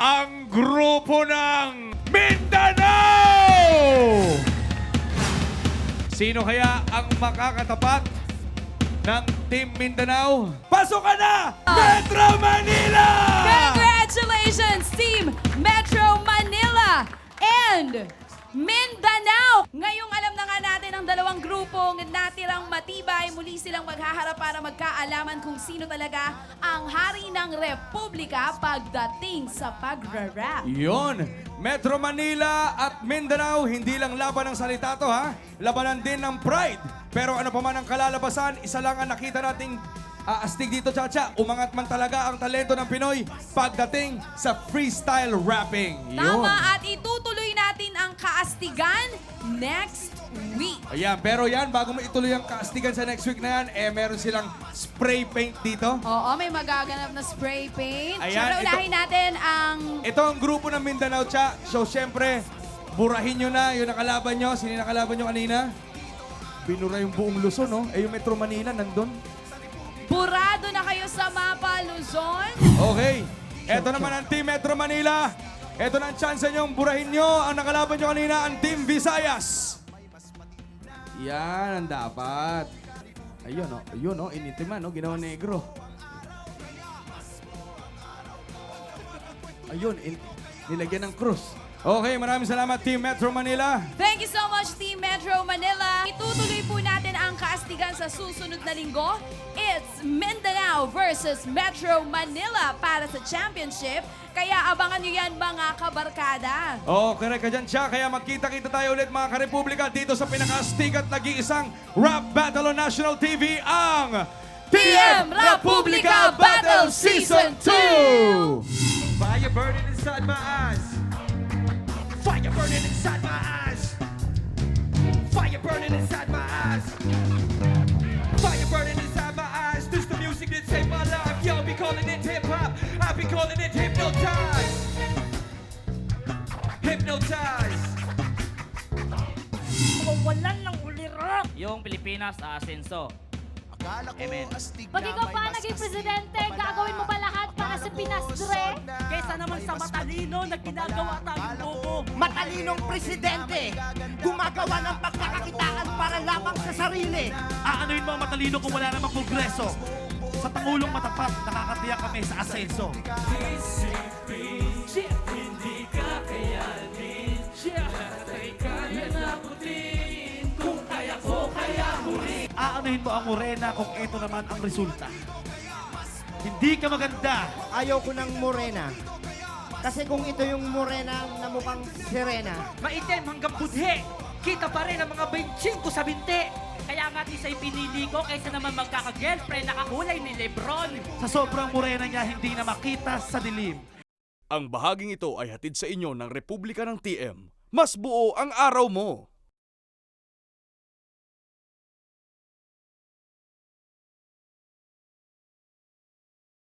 ang grupo ng Mindanao! Sino kaya ang makakatapat ng Team Mindanao? Pasok ka na! Metro Manila! Congratulations, Team Metro Manila and Mindanao! Ngayong alam na nga natin ang dalawang grupong natirang matibay, muli silang maghaharap para magkaalaman kung sino talaga ang hari ng Republika pagdating sa pagra-rap. Yon, Metro Manila at Mindanao, hindi lang laban ng salita to ha, labanan din ng pride. Pero ano pa man ang kalalabasan, isa lang ang nakita nating ah, astig dito, Chacha. Umangat man talaga ang talento ng Pinoy pagdating sa freestyle rapping. Yun. Tama at itutuloy kaastigan next week. Ayan, pero yan, bago mo ituloy ang kaastigan sa next week na yan, eh meron silang spray paint dito. Oo, may magaganap na spray paint. Ayan, Siyempre, ito- unahin natin ang Ito ang grupo ng Mindanao, Cha. So, syempre, burahin nyo na yung nakalaban nyo. Sino yung nakalaban nyo kanina? Binura yung buong Luzon, no? Eh, yung Metro Manila, nandun. burado na kayo sa mapa, Luzon. Okay. Ito naman ang Team Metro Manila. Ito na ang chance nyong burahin nyo. Ang nakalaban nyo kanina, ang Team Visayas. Yan ang dapat. Ayun, no? Ayun, no? Initiman, no? Ginawa negro. Ayun, in- nilagyan ng krus. Okay, maraming salamat, Team Metro Manila. Thank you so much, Team Metro Manila. Itutuloy po natin ang kaastigan sa susunod na linggo. It's Mindanao versus Metro Manila para sa championship. Kaya abangan nyo yan, mga kabarkada. Oh, correct ka dyan siya. Kaya magkita-kita tayo ulit mga karepublika dito sa pinakastig at nag-iisang rap battle on national TV ang TM Republika Battle Season 2! Fire burning inside my eyes. Fire burning inside it hypnotize. Hypnotize. Mawalan ng ulirap. yung Pilipinas aasenso. Amen. Pag ikaw pa naging presidente, gagawin mo ba lahat para sa Pinas, Dre? Kesa naman sa matalino na ginagawa tayong bobo. Matalinong presidente, gumagawa ng pagkakakitaan para lamang sa sarili. Aanoin mo ang matalino kung wala namang progreso. Sa Pangulong Matapat, nakakatiyak kami sa asenso. Aanuhin mo ang morena kung ito naman ang resulta. Hindi ka maganda. Ayaw ko ng morena. Kasi kung ito yung morena na mukhang sirena, Maitim hanggang budhe. Kita pa rin ang mga benching ko sa binti. Kaya nga di sa'yo pinili ko kaysa naman magkaka-girlfriend nakakulay ni Lebron. Sa sobrang morena niya, hindi na makita sa dilim. Ang bahaging ito ay hatid sa inyo ng Republika ng TM. Mas buo ang araw mo!